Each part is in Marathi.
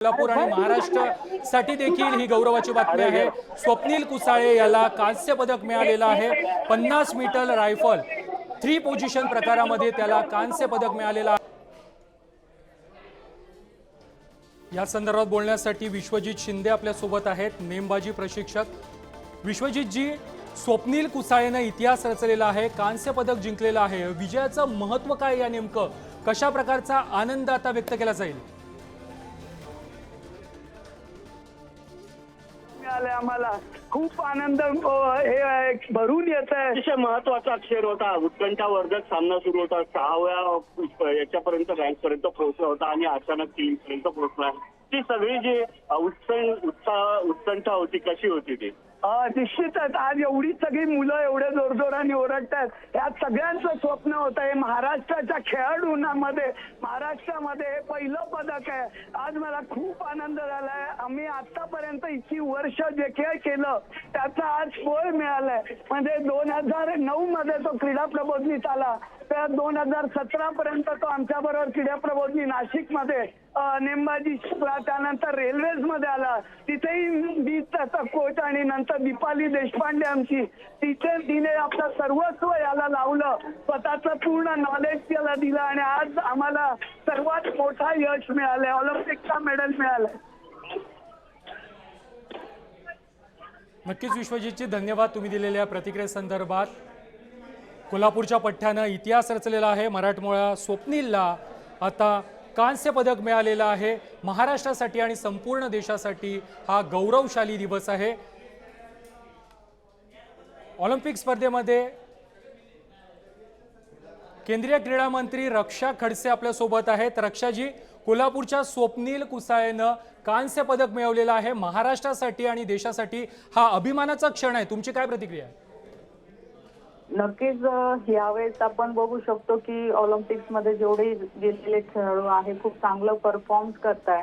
कोल्हापूर आणि महाराष्ट्रासाठी देखील ही गौरवाची बातमी आहे. स्वप्नील कुसाळे याला कांस्य पदक मिळालेलं आहे. पन्नास मीटर रायफल. थ्री पोझिशन प्रकारामध्ये त्याला कांस्य पदक मिळालेलं आहे. या संदर्भात बोलण्यासाठी विश्वजित शिंदे आपल्यासोबत आहेत. नेमबाजी प्रशिक्षक. विश्वजितजी स्वप्नील कुसाळेनं इतिहास रचलेला आहे कांस्य पदक जिंकलेलं आहे. विजयाचं महत्त्व काय या नेमकं? कशा प्रकारचा आनंद आता व्यक्त केला जाईल? मिळाले आम्हाला खूप आनंद हे आहे, भरून येत आहे. अतिशय महत्त्वाचा अक्षर होता. उत्कंठावर्धक सामना सुरू होता. सहाव्या याच्यापर्यंत रँक पर्यंत पोहोचला होता आणि अचानक तीन पर्यंत पोहोचला. ती सगळी जी उत्सण उत्साह उत्कंठा होती कशी होती ती? निश्चितच. आज एवढी सगळी मुलं एवढ्या जोरजोराने ओरडतात. या सगळ्यांचं स्वप्न होतं हे महाराष्ट्राच्या खेळाडूंमध्ये महाराष्ट्रामध्ये हे पहिलं पदक आहे. आज मला खूप आनंद झालाय. आम्ही आतापर्यंत इतकी वर्ष जे खेळ केलं त्याचा आज फळ मिळालाय. म्हणजे दोन हजार नऊ मध्ये तो क्रीडा प्रबोधनीत आला. त्या दोन हजार सतरा पर्यंत तो आमच्या बरोबर क्रीडा प्रबोधनी नाशिकमध्ये नेमबाजी शिकला. त्यानंतर रेल्वेजमध्ये आला. तिथेही मी त्याचा कोच आणि नंतर दीपाली देशपांडे आमची तिथे तिने आपलं सर्वस्व याला लावलं. स्वतःचं पूर्ण नॉलेज त्याला दिलं आणि आज आम्हाला सर्वात मोठा यश मिळालंय. ऑलिम्पिकचा मेडल मिळालाय. नक्कीच विश्वजितची धन्यवाद तुम्ही दिलेल्या प्रतिक्रियेसंदर्भात. कोल्हापूरच्या पठ्ठ्यानं इतिहास रचलेला आहे. मराठमोळा स्वप्नीलला आता कांस्य पदक मिळालेलं आहे. महाराष्ट्रासाठी आणि संपूर्ण देशासाठी हा गौरवशाली दिवस आहे. ऑलिम्पिक स्पर्धेमध्ये केंद्रीय क्रीडा मंत्री रक्षा खडसे आपल्यासोबत आहेत. रक्षाजी कोल्हापूरच्या स्वप्नील कुसाळेनं कांस्य पदक मिळवलेलं आहे. महाराष्ट्रासाठी आणि देशासाठी हा अभिमानाचा क्षण आहे. तुमची काय प्रतिक्रिया आहे? नक्कीच यावेळेस आपण बघू शकतो की ऑलिम्पिक्समध्ये जेवढे गेलेले खेळाडू आहे खूप चांगलं परफॉर्म करताय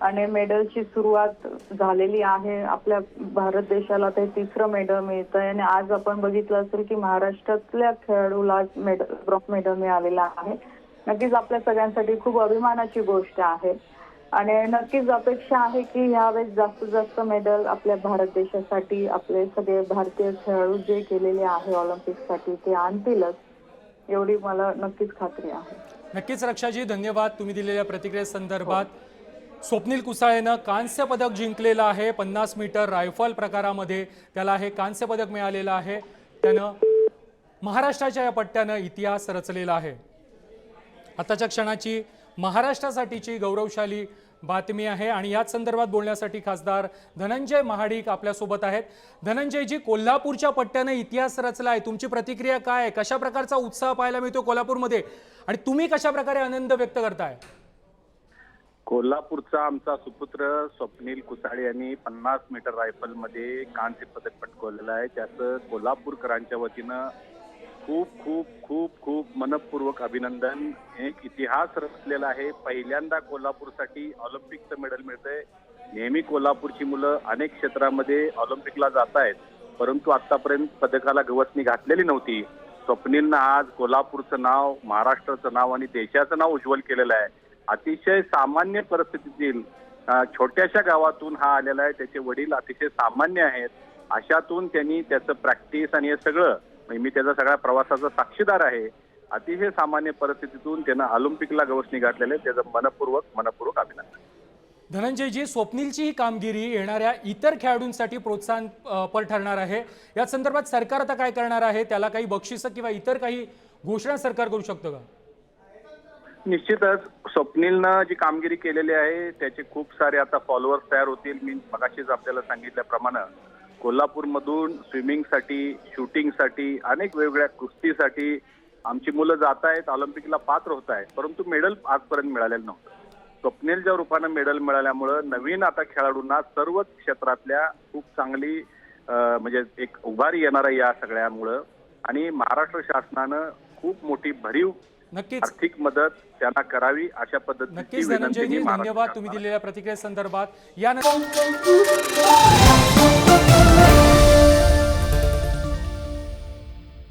आणि मेडलची सुरुवात झालेली आहे आपल्या भारत देशाला ते तिसरं मेडल मिळतंय. आणि आज आपण बघितलं असेल की महाराष्ट्रातल्या खेळाडूला मेडल ब्रॉक मेडल मिळालेला आहे. नक्कीच आपल्या सगळ्यांसाठी खूप अभिमानाची गोष्ट आहे. आणि नक्कीच अपेक्षा आहे की यावेळेस जास्तीत जास्त मेडल आपल्या भारत देशासाठी आपले सगळे भारतीय खेळाडू जे केलेले आहे ऑलिम्पिकसाठी ते आणतीलच एवढी मला नक्कीच खात्री आहे. नक्कीच रक्षाजी धन्यवाद तुम्ही दिलेल्या प्रतिक्रियेसंदर्भात स्वप्नील कुसाळेनं कांस्य पदक जिंकलेलं आहे पन्नास मीटर रायफल प्रकारामध्ये त्याला हे कांस्य पदक मिळालेलं आहे. त्यानं महाराष्ट्राच्या या पट्ट्यानं इतिहास रचलेला आहे. आताच्या क्षणाची महाराष्ट्रासाठीची गौरवशाली बातमी आहे आणि याच संदर्भात बोलण्यासाठी खासदार धनंजय महाडिक आपल्यासोबत आहेत. धनंजयजी कोल्हापूरच्या पट्ट्यानं इतिहास रचला आहे तुमची प्रतिक्रिया काय आहे? कशा प्रकारचा उत्साह पाहायला मिळतो कोल्हापूरमध्ये? आणि तुम्ही कशा प्रकारे आनंद व्यक्त करताय? कोल्हापूरचा आमचा सुपुत्र स्वप्नील कुसाळे यांनी पन्नास मीटर रायफलमध्ये कांस्य पदक पटकवलेलं आहे. त्याचं कोल्हापूरकरांच्या वतीनं खूप खूप खूप खूप मनपूर्वक अभिनंदन. एक इतिहास रचलेला आहे. पहिल्यांदा कोल्हापूरसाठी ऑलिम्पिकचं मेडल मिळतंय. नेहमी कोल्हापूरची मुलं अनेक क्षेत्रामध्ये ऑलिम्पिकला जात आहेत परंतु आतापर्यंत पदकाला गवसणी घातलेली नव्हती. स्वप्नीलनं आज कोल्हापूरचं नाव महाराष्ट्राचं नाव आणि देशाचं नाव उज्ज्वल केलेलं आहे. अतिशय सामान्य परिस्थितीतील छोट्याशा गावातून हा आलेला आहे. त्याचे वडील अतिशय सामान्य आहेत. अशातून त्यांनी त्याचं प्रॅक्टिस आणि हे सगळं मी त्याचा सगळ्या प्रवासाचा साक्षीदार आहे. अतिशय सामान्य परिस्थितीतून त्यानं ऑलिम्पिकला गवसणी घातलेलं आहे. त्याचं मनपूर्वक मनपूर्वक अभिनंदन. धनंजयजी स्वप्नीलची ही कामगिरी येणाऱ्या इतर खेळाडूंसाठी प्रोत्साहन पर ठरणार आहे. या संदर्भात सरकार आता काय करणार आहे? त्याला काही बक्षिसं किंवा इतर काही घोषणा सरकार करू शकतं का? निश्चितच स्वप्नीलनं जी कामगिरी केलेली आहे त्याचे खूप सारे आता फॉलोअर्स तयार होतील. मी मगाशीच आपल्याला सांगितल्याप्रमाणे कोल्हापूरमधून स्विमिंगसाठी शूटिंगसाठी अनेक वेगवेगळ्या कुस्तीसाठी आमची मुलं जात आहेत ऑलिम्पिकला पात्र होत आहेत. परंतु मेडल आजपर्यंत मिळालेलं नव्हतं. स्वप्नीलच्या रूपानं मेडल मिळाल्यामुळं नवीन आता खेळाडूंना सर्वच क्षेत्रातल्या खूप चांगली म्हणजे एक उभारी येणार आहे या सगळ्यामुळं. आणि महाराष्ट्र शासनानं खूप मोठी भरीव नक्कीच. आर्थिक मदत त्यांना करावी अशा पद्धतीची नक्कीच धनंजयजी धन्यवाद तुम्ही दिलेल्या प्रतिक्रियेसंदर्भात या